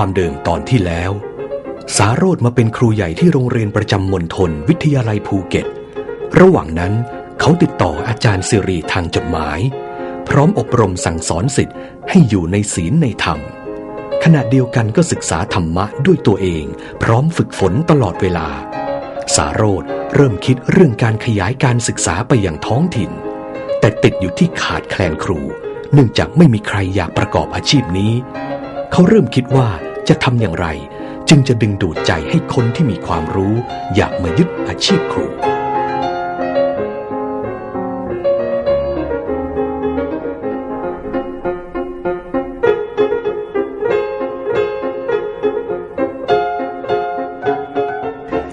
ความเดิมตอนที่แล้ว สาโรธมาเป็นครูใหญ่ที่โรงเรียนประจำมณฑลวิทยาลัยภูเก็ต ระหว่างนั้นเขาติดต่ออาจารย์สิริทางจดหมาย พร้อมอบรมสั่งสอนสิทธิ์ให้อยู่ในศีลในธรรม ขณะเดียวกันก็ศึกษาธรรมะด้วยตัวเอง พร้อมฝึกฝนตลอดเวลา สาโรธเริ่มคิดเรื่องการขยายการศึกษาไปยังท้องถิ่น แต่ติดอยู่ที่ขาดแคลนครู เนื่องจากไม่มีใครอยากประกอบอาชีพนี้ เขาเริ่มคิดว่าจะทำอย่างไร จึงจะดึงดูดใจให้คนที่มีความรู้ อยากมายึดอาชีพครู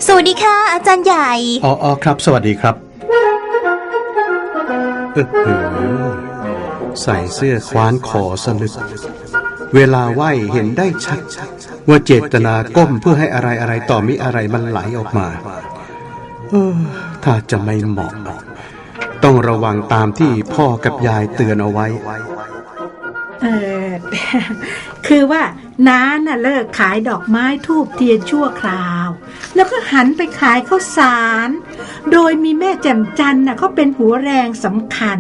สวัสดีค่ะ อาจารย์ใหญ่ อ๋อออครับ สวัสดีครับเออหือใส่เสื้อคว้านคอสลึก เวลาไหวเห็นได้ชัด ว่าเจตนาก้มเพื่อให้อะไรอะไรต่อมิอะไรมันไหลออกมา เออ ถ้าจะไม่เหมาะ ต้องระวังตามที่พ่อกับยายเตือนเอาไว้ เออ คือว่าน้าน่ะเลิกขายดอกไม้ทูบเทียนชั่วคราว แล้วก็หันไปขายข้าวสาร โดยมีแม่แจ่มจันน่ะเขาเป็นหัวแรงสำคัญ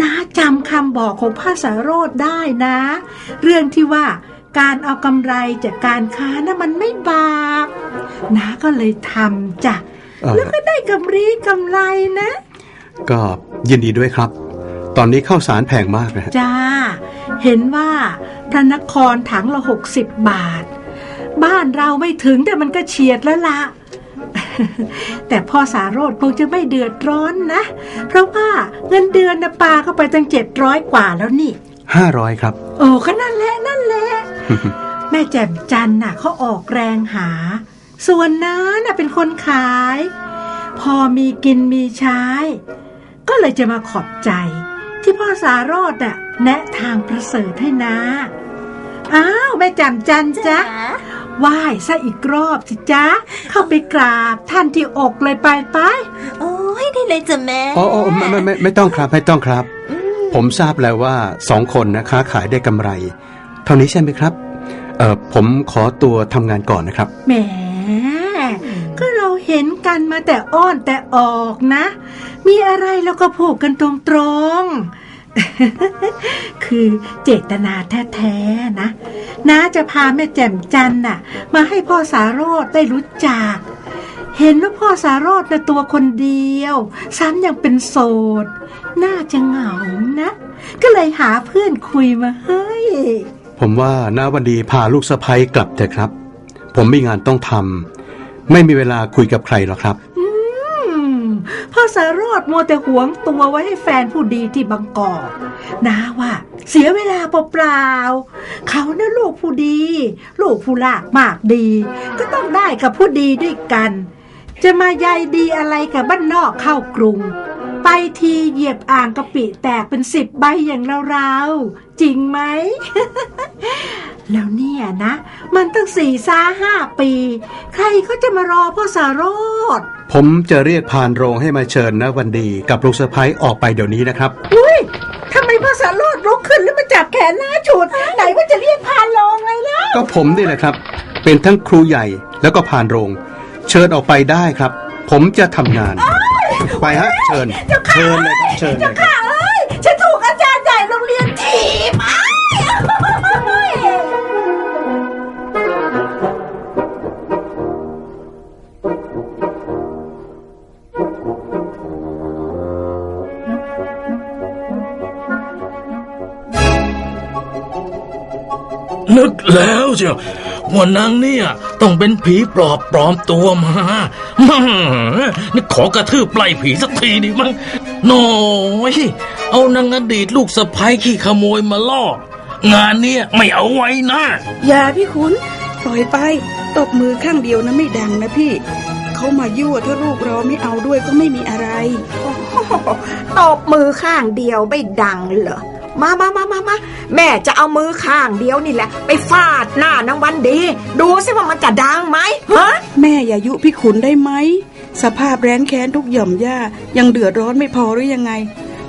น้าจำคำบอกของพระสาโรธได้นะ เรื่องที่ว่าการเอากำไรจากการค้านะ่ะมันไม่บาปน้าก็เลยทำจ้ะเออแล้วก็ได้กำไรกำไรนะ ก็ยินดีด้วยครับ ตอนนี้ข้าวสารแพงมากนะฮะจ้า เห็นว่าพระนครถังละหกสิบบาท บ้านเราไม่ถึงแต่มันก็เฉียดแล้วละ แต่พ่อสาโรธคงจะไม่เดือดร้อนนะ เพราะว่าเงินเดือนนะปาเข้าไปตั้งเจ็ดร้อยกว่าแล้วนี่ห้าร้อยครับ โอ้ก็นั่นแหละนั่นแหละ แม่แจ่มจันน่ะเขาออกแรงหา ส่วนน้าน่ะเป็นคนขาย พอมีกินมีใช้ ก็เลยจะมาขอบใจ ที่พ่อสารอดน่ะแนะทางประเสริฐให้นะอ้าวแม่แจ่มจันจ๊ะ ไหว้ซะอีกรอบสิจ๊ะ เข้าไปกราบท่านที่อกเลยไปไป โอ้ยได้เลยจ้ะแม่อ๋ออ๋อไม่ไม่ไม่ไม่ต้องครับไม่ต้องครับ ผมทราบแล้วว่าสองคนนะค้าขายได้กำไร เท่านี้ใช่ไหมครับเอ่อผมขอตัวทำงานก่อนนะครับ แหม ก็เราเห็นกันมาแต่อ้อนแต่ออกนะ มีอะไรเราก็พูดกันตรงๆ คือเจตนาแท้ๆนะน้าจะพาแม่แจ่มจันน่ะ มาให้พ่อสารโรธได้รู้จัก เห็นว่าพ่อสารโรธนะตัวคนเดียว ซ้ำยังเป็นโสด น่าจะเหงานะ ก็เลยหาเพื่อนคุยมาให้ ผมว่าน้าวันดีพาลูกสะพ้ยกลับเถอะครับ ผมมีงานต้องทำไม่มีเวลาคุยกับใครหรอกครับ พ่อสารอดมัวแต่หวงตัวไว้ให้แฟนผู้ดีที่บางกอกนาว่า เสียเวลาเปล่าๆเขานะลูกผู้ดี ลูกผู้ลากมากดี ก็ต้องได้กับผู้ดีด้วยกัน จะมาใยดีอะไรกับบ้านนอกเข้ากรุง ไปทีเหยียบอ่างกะปิแตกเป็นสิบใบอย่างเราๆจริงไหม แล้วเนี่ยนะ มันตั้งสี่ซาห้าปี ใครเขาจะมารอพ่อสารอดผมจะเรียกพานโรงให้มาเชิญน้าวันดีกับลูกสะพ้ยออกไปเดี๋ยวนี้นะครับ อุ้ยทำไมพ่อสารอดลุกขึ้นแล้วมาจับแขนหน้าฉุด ไหนว่าจะเรียกพานลงไงล่ะก็ผมนี่แหละครับ เป็นทั้งครูใหญ่แล้วก็พานโรง เชิญออกไปได้ครับ ผมจะทำงาน ไปฮะเชิญเชิญเลยครับเชิญเลยครับ ค่ะเอ้ยฉันถูกอาจารย์ใหญ่โรงเรียนถีบอ้ายนึกแล้วเชียวว่านางเนี่ย ต้องเป็นผีปลอบปลอมตัวมามานี่ ขอกระทืบไล่ผีสักทีดิมั้งน้อยเอานางอดีตลูกสะพ้ยขี้ขโมยมาล่องานเนี่ยไม่เอาไว้นะอย่าพี่ขุนปล่อยไปตบมือข้างเดียวนะไม่ดังนะพี่เขามายั่วถ้าลูกเราไม่เอาด้วยก็ไม่มีอะไรตบมือข้างเดียวไม่ดังเหรอ มามามามามาแม่จะเอามือข้างเดียวนี่แหละ ไปฟาดหน้านางวันดี ดูสิว่ามันจะดังไหมฮะแม่อย่ายุพี่ขุนได้ไหม สภาพแร้นแค้นทุกหย่อมย่ายังเดือดร้อนไม่พอหรือยังไง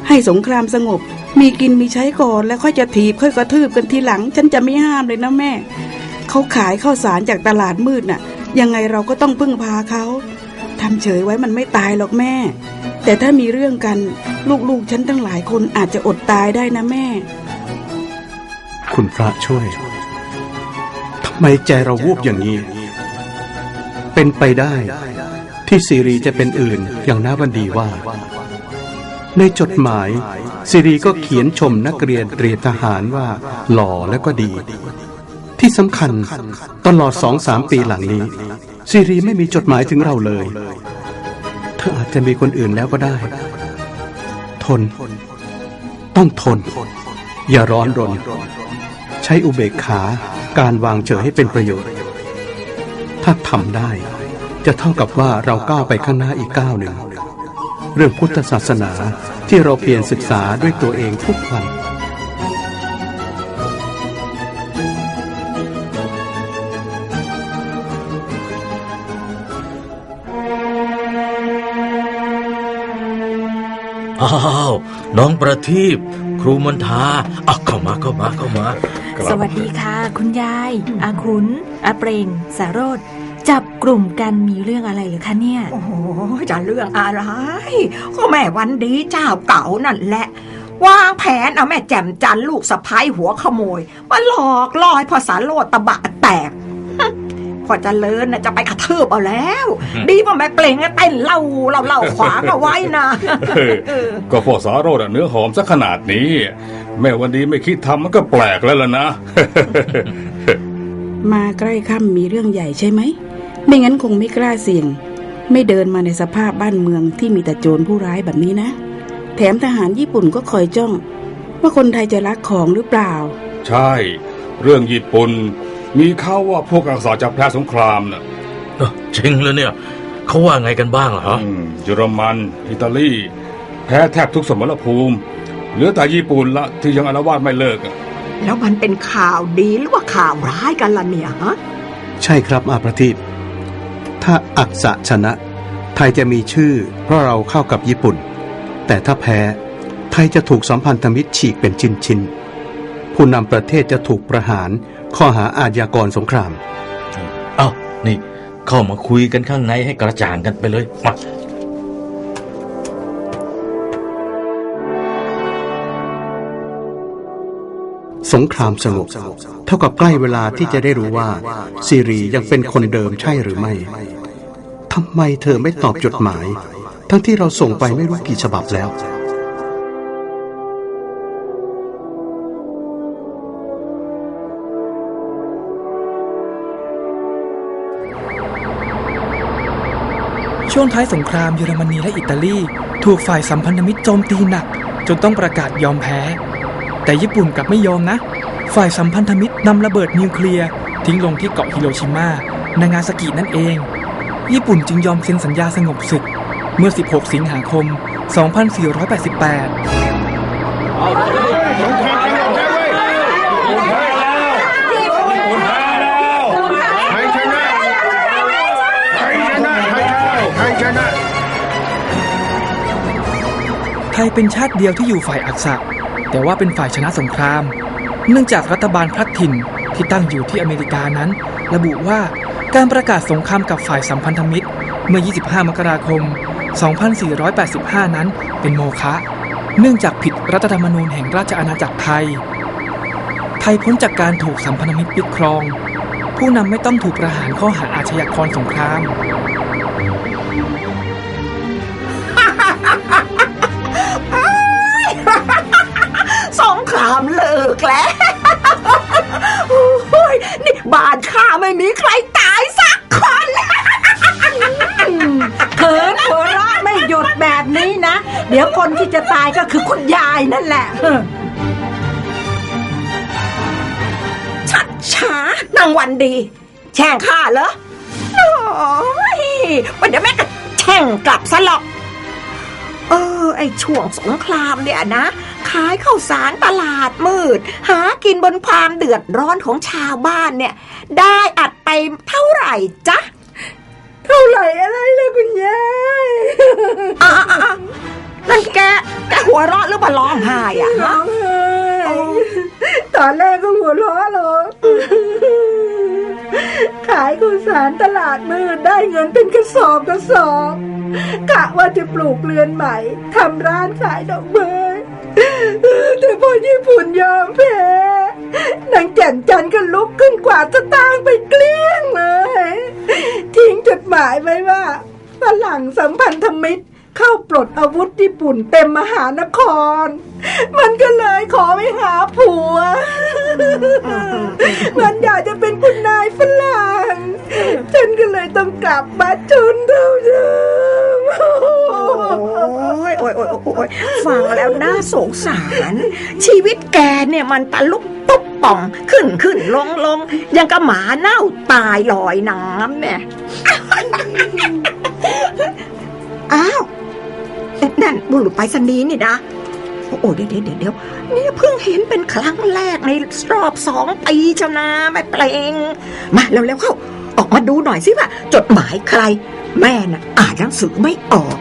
ให้สงครามสงบ มีกินมีใช้ก่อนแล้วค่อยจะถีบค่อยกระทืบกันทีหลัง ฉันจะไม่ห้ามเลยนะแม่ เขาขายข้าวสารจากตลาดมืดน่ะ ยังไงเราก็ต้องพึ่งพาเขาทำเฉยไว้มันไม่ตายหรอกแม่ แต่ถ้ามีเรื่องกัน ลูกๆฉันตั้งหลายคนอาจจะอดตายได้นะแม่ คุณพระช่วยทำไมใจเราวูบอย่างนี้ เป็นไปได้ ที่ซีรีจะเป็นอื่นอย่างน้าวันดีว่า ในจดหมายซีรีก็เขียนชมนักเรียนเตรียมทหารว่า หล่อและก็ดี ที่สำคัญตลอดสองสามปีหลังนี้ ซีรีไม่มีจดหมายถึงเราเลย เธออาจจะมีคนอื่นแล้วก็ได้ ทน ต้องทน อย่าร้อนรน ใช้อุเบกขาการวางเฉยให้เป็นประโยชน์ ถ้าทำได้ จะเท่ากับว่าเราก้าวไปข้างหน้าอีกก้าวหนึ่ง เรื่องพุทธศาสนาที่เราเปลี่ยนศึกษาด้วยตัวเองทุกวัน อ้าวน้องประทีปครูมนทาอะเข้ามาเข้ามาเข้ามาสวัสดีค่ะ คุณยาย อาขุนอาเปรงสารโรธจับกลุ่มกันมีเรื่องอะไรเหรือคะเนี่ย โอ้โหจะเรื่องอะไร ก็แม่วันดีเจ้าเก่านั่นแหละ วางแผนเอาแม่แจ่มจันลูกสะพ้ายหัวขโมย มาหลอกล่อให้พอสารโลดตะบะแตก พอเจะเลินน่ะจะไปกระทืบเอาแล้ว ดีว่าแม่เปล่งเต้นเล่าเล่าเล่าขวางเอาไว้นะเออก็พอสาโรดอะเนื้อหอมสักขนาดนี้ แม่วันดีไม่คิดทำมันก็แปลกแล้วล่ะนะ มาใกล้ค่ำมีเรื่องใหญ่ใช่ไหม ไม่งั้นคงไม่กล้าเสี่ยง ไม่เดินมาในสภาพบ้านเมืองที่มีแต่โจรผู้ร้ายแบบนี้นะ แถมทหารญี่ปุ่นก็คอยจ้อง ว่าคนไทยจะรักของหรือเปล่า ใช่ เรื่องญี่ปุ่น มีข่าวว่าพวกอักษรจากแพ้สงครามน่ะเอ้อจริงเลยเนี่ยเขาว่าไงกันบ้างเหรอ อืมเยอรมัน อิตาลี แพ้แทบทุกสมรภูมิ เหลือแต่ญี่ปุ่นละที่ยังอารวาสไม่เลิกอะแล้วมันเป็นข่าวดีหรือว่าข่าวร้ายกันล่ะเนี่ยฮะ ใช่ครับอาประทีปถ้าอักษะชนะ ไทยจะมีชื่อ เพราะเราเข้ากับญี่ปุ่น แต่ถ้าแพ้ ไทยจะถูกสัมพันธมิตรฉีกเป็นชิ้นๆผู้นำประเทศจะถูกประหาร ข้อหาอาชญากรสงคราม เอ้านี่ เข้ามาคุยกันข้างในให้กระจ่างกันไปเลยมาสงครามสงบเท่ากับใกล้เวลาที่จะได้รู้ว่า ซีรียังเป็นคนเดิมใช่หรือไม่ทำไมเธอไม่ตอบจดหมาย ทั้งที่เราส่งไปไม่รู้กี่ฉบับแล้ว ช่วงท้ายสงครามเยอรมนีและอิตาลี ถูกฝ่ายสัมพันธมิตรโจมตีหนัก จนต้องประกาศยอมแพ้ แต่ญี่ปุ่นกลับไม่ยอมนะ ฝ่ายสัมพันธมิตรนำระเบิดนิวเคลียร์ทิ้งลงที่เกาะฮิโรชิมานางาซากินั่นเอง ญี่ปุ่นจึงยอมเซ็นสัญญาสงบศึก เมื่อ 16 สิงหาคม 2488 ทยเป็นชาติเดียวที่อยู่ฝ่ายอักษะ แต่ว่าเป็นฝ่ายชนะสงคราม เนื่องจากรัฐบาลพลัดถิ่นที่ตั้งอยู่ที่อเมริกานั้น ระบุว่าการประกาศสงครามกับฝ่ายสัมพันธมิตร เมื่อ 25 มกราคม 2485 นั้นเป็นโมฆะเนื่องจากผิดรัฐธรรมนูญแห่งราชอาณาจักรไทย ไทยพ้นจากการถูกสัมพันธมิตรยึดครอง ผู้นำไม่ต้องถูกประหารข้อหาอาชญากรสงคราม ครามเลิกแล้วโอ้ยนี่บ้านข้าไม่มีใครตายสักคนเขินหัวเราะไม่หยุดแบบนี้นะ เดี๋ยวคนที่จะตายก็คือคุณยายนั่นแหละชัดช้านางวันดี แช่งข้าเหรอโอ้ยวันเดี๋ยวแม่ก็แช่งกลับซะหรอกเออ ไอช่วงสงครามเนี่ยนะ ขายข้าวสารตลาดมืด หากินบนความเดือดร้อนของชาวบ้านเนี่ย ได้อัดไปเท่าไหร่จ๊ะ เท่าไหร่อะไรเลยคุณยายอะอะอะนั่นแกแกหัวเราะหรือว่าร้องไห้อะฮะตอนแรกก็หัวเราะหรอกขายข้าวสารตลาดมืดได้เงินเป็นกระสอบกระสอบกะว่าจะปลูกเรือนใหม่ทำร้านขายดอกไม้ แต่พอญี่ปุ่นยอมแพ้นางแก่นจันทร์ก็ลุกขึ้นกวาดสตางค์ไปเกลี้ยงเลย ทิ้งจดหมายไว้ว่าฝรั่งสัมพันธมิตรเข้าปลดอาวุธญี่ปุ่นเต็มมหานคร มันก็เลยขอไปหาผัว มันอยากจะเป็นคุณนายฝรั่ง ฉันก็เลยต้องกลับมาจนเท่าเดิมโอ้ ยโอ้ยโอ้ยโอยฟังแล้วน่าสงสาร ชีวิตแกเนี่ยมันตะลุกตุ๊บป่องขึ้นขึ้นลงลงยังกับหมาเน่าตายลอยน้ำเนี่ยอ้าวนั่นบุรุษไปรษณีนี่นะโอ้เดี๋ยวเดี๋ยวเดี๋ยวเนี่ยเพิ่งเห็นเป็นครั้งแรกในรอบสองปีเจ้านะแม่เปลง มาเร็วๆเข้า ออกมาดูหน่อยสิว่าจดหมายใคร แม่น่ะอ่านหนังสือไม่ออก